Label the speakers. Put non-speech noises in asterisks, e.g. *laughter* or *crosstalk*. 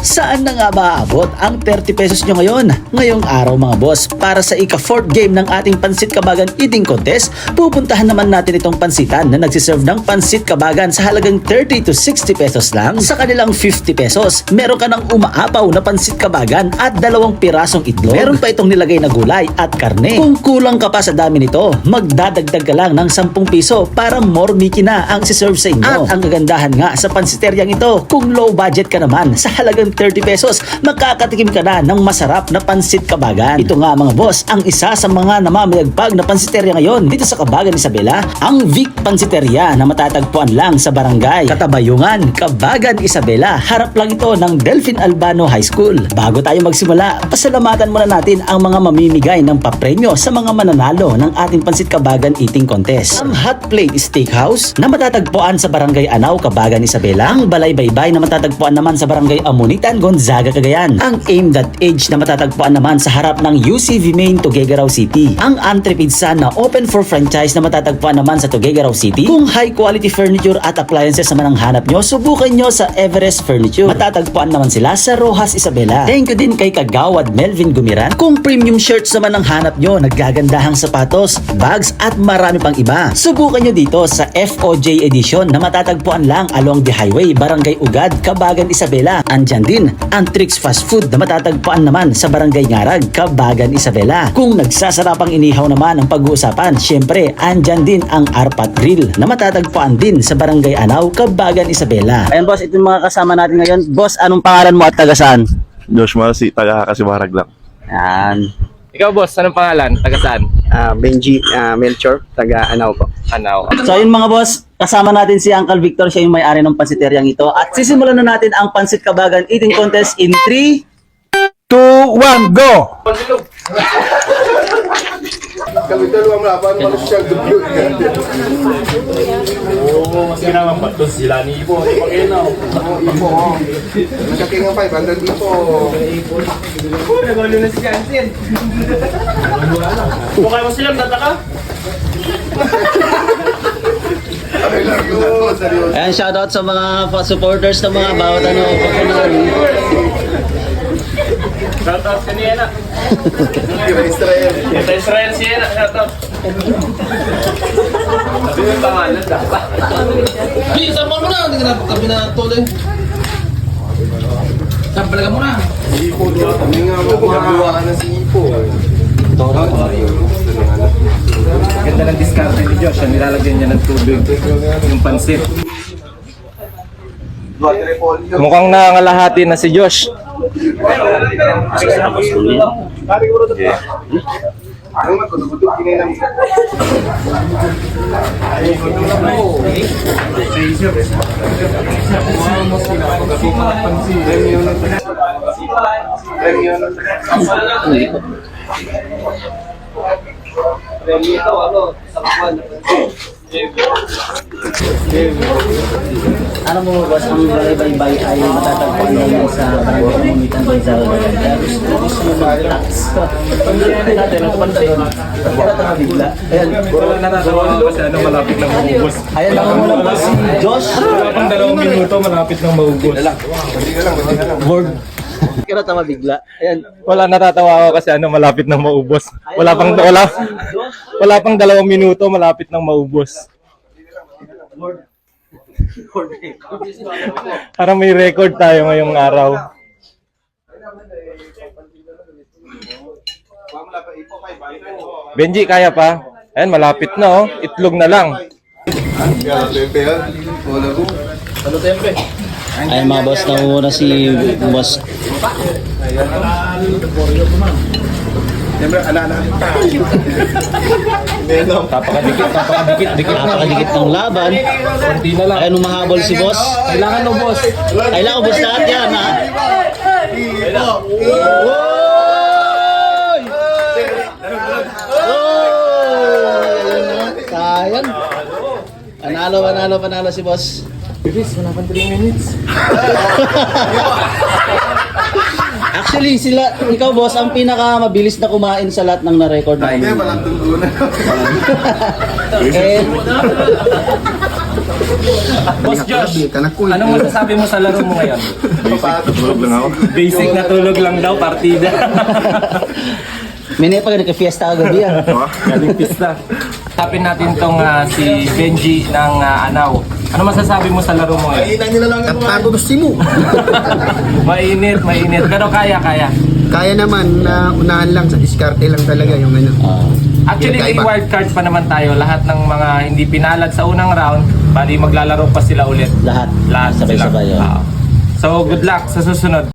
Speaker 1: Saan na nga maaabot ang 30 pesos nyo ngayon? Ngayong araw mga boss, para sa ika-fourth game ng ating Pansit Kabagan Eating Contest, pupuntahan naman natin itong pansitan na nagsiserve ng Pansit Kabagan sa halagang 30 to 60 pesos lang. Sa kanilang 50 pesos, meron ka ng umaapaw na Pansit Kabagan at dalawang pirasong itlog. Meron pa itong nilagay na gulay at karne. Kung kulang ka pa sa dami nito, magdadagdag ka lang ng 10 piso para more miki na ang siserve sa inyo. At ang kagandahan nga sa pansiteryang ito, kung low budget ka naman, sa halagang 30 pesos, makakatikim ka na ng masarap na pansit kabagan. Ito nga mga boss, ang isa sa mga namamayagpag na pansiterya ngayon dito sa Kabagan Isabela, ang Vic Pansiteria na matatagpuan lang sa barangay Katabayungan, Kabagan Isabela. Harap lang ito ng Delphin Albano High School. Bago tayo magsimula, pasalamatan muna natin ang mga mamimigay ng papremyo sa mga mananalo ng ating Pansit Kabagan Eating Contest. Ang Hot Plate Steakhouse na matatagpuan sa Barangay Anaw, Kabagan Isabela. Ang Balay Baybay na matatagpuan naman sa Barangay Amunitan, Gonzaga, Cagayan. Ang Aim That Age na matatagpuan naman sa harap ng UCV Main, Tuguegarao City. Ang Andre Pizza na open for franchise na matatagpuan naman sa Tuguegarao City. Kung high quality furniture at appliances naman ang hanap nyo, subukan nyo sa Everest Furniture. Matatagpuan naman sila sa Rojas, Isabela. Thank you din kay Kagawad Melvin Gumiran. Kung premium shirts naman ang hanap nyo, naggagandahang sapatos, bags at marami pang iba. Subukan nyo dito sa FOJ Edition na matatagpuan lang along the highway, Barangay Ugad, Kabagan, Isabela. Andyan din ang Trix Fast Food na matatagpuan naman sa Barangay Ngarag, Kabagan, Isabela. Kung nagsasarapang inihaw naman ang pag-uusapan, syempre andyan din ang Arpat Grill na matatagpuan din sa Barangay Anaw, Kabagan, Isabela. Ayan boss, ito yung mga kasama natin ngayon. Boss, anong pangalan mo at taga saan?
Speaker 2: Josh Marcy, taga Kasimarag lang.
Speaker 1: Yan.
Speaker 3: Ikaw boss, anong pangalan? Taga saan?
Speaker 4: Ah, Benji ah, Melchor, taga Anaw po.
Speaker 3: Anaw.
Speaker 1: So ayun mga boss, kasama natin si Uncle Victor, siya yung may-ari ng pansiteryang ito. At sisimulan na natin ang Pansit Kabagan Eating Contest in 3, 2, 1, go!
Speaker 2: Kami dalawa malaban, malos siyang dugyot. Saking ang 500 dito. Ay lang yun, seryoso.
Speaker 1: Ayan, shoutout sa mga supporters ng mga bawat ano, papunan.
Speaker 3: Shoutout ka niya na.
Speaker 2: Kira Israel.
Speaker 3: Ito Israel siya na. Shoutout. Sabi mo yung pangalan dapat.
Speaker 2: Ipo doon. Kami nga magmahawaan na si Ipo.
Speaker 3: Ganda ng diskarte ni Josh. Ang nilalagyan niya ng tubig. Yung pansit. Mukhang nangangalahati na si Josh.
Speaker 2: Ang matutugtog kininam. Premium na.
Speaker 1: Ano mo boss, ang balay-baybay ay matatagpuan lang sa barangay Komunitan Gonzaga. Kaya gusto, gusto mo mag-relax. Pagdating natin, ang doon. Wala tayong bigla. Ayan,
Speaker 3: Wala natatawa ako kasi ano malapit lang maubos.
Speaker 1: ayan lang muna po si Josh.
Speaker 3: Wala pang dalawang minuto malapit lang maubos.
Speaker 2: Hindi ka lang, hindi ka lang.
Speaker 1: Board. Kaya tama bigla. Ayan,
Speaker 3: Wala natatawa ako kasi ano malapit lang maubos. Wala pang wala wala pang dalawang minuto malapit lang maubos. Para may record tayo ngayong araw. Benji, kaya pa? Ayan, malapit na oh. Itlog na lang.
Speaker 1: Ayan mga boss, nauna si boss.
Speaker 2: Siyempre, ala na. Menom.
Speaker 3: Napakadikit, napakadikit, dikit na.
Speaker 1: Napakadikit ng laban.
Speaker 3: Kunti na lang.
Speaker 1: Ayan, umahabol si boss.
Speaker 3: Kailangan mo, boss.
Speaker 1: Kailangan ubos lahat yan, ha? Oy! Sayang. Panalo, panalo, panalo si boss.
Speaker 3: Bilis, wala pang 3 minutes. *laughs*
Speaker 1: Actually, sila, ikaw boss, ang pinaka mabilis na kumain sa lahat ng na-record
Speaker 2: Hindi,
Speaker 1: namin.
Speaker 2: walang tuntunan. *laughs*
Speaker 1: Eh,
Speaker 3: Boss Josh, anong masasabi mo sa laro mo ngayon?
Speaker 2: Tulog lang ako.
Speaker 3: Basic na tulog lang daw, partida. *laughs*
Speaker 5: Minay pa nagka-fiesta kagabi ah.
Speaker 3: Galing pista. Tapin natin tong ah, si Benji ng ah, Anaw. Ano masasabi mo sa laro mo ngayon?
Speaker 2: Kainan na lang ako.
Speaker 6: Tago gusto mo. *laughs*
Speaker 3: Mainit, mainit. Pero kaya, kaya.
Speaker 6: Kaya naman na unahan lang sa diskarte lang talaga yung ano.
Speaker 3: Actually, may
Speaker 6: Kaiba.
Speaker 3: wild card pa naman tayo. Lahat ng mga hindi pinalad sa unang round, bali maglalaro pa sila ulit.
Speaker 5: Lahat.
Speaker 3: Lahat sila.
Speaker 5: Sabay-sabay, oh.
Speaker 3: Oo. So, good luck sa susunod.